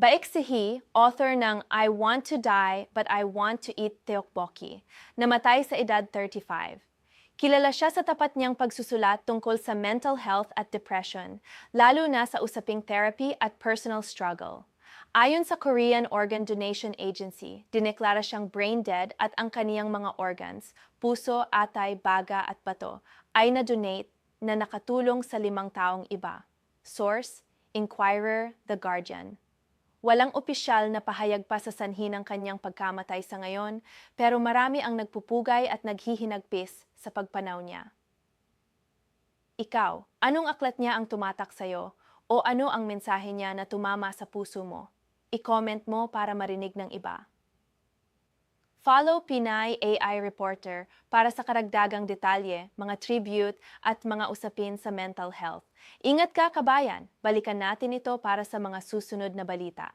Baek Si-hee, author ng I Want to Die But I Want to Eat Tteokbokki, namatay sa edad 35. Kilala siya sa tapat niyang pagsusulat tungkol sa mental health at depression, lalo na sa usaping therapy at personal struggle. Ayon sa Korean Organ Donation Agency, dineklara siyang brain dead at ang kaniyang mga organs, puso, atay, baga at bato, ay na-donate na nakatulong sa limang taong iba. Source, Inquirer, The Guardian. Walang opisyal na pahayag pa sa sanhi ng kanyang pagkamatay sa ngayon, pero marami ang nagpupugay at naghihinagpis sa pagpanaw niya. Ikaw, anong aklat niya ang tumatak sa'yo? O ano ang mensahe niya na tumama sa puso mo? I-comment mo para marinig ng iba. Follow Pinay AI Reporter para sa karagdagang detalye, mga tribute at mga usapin sa mental health. Ingat ka kabayan, balikan natin ito para sa mga susunod na balita.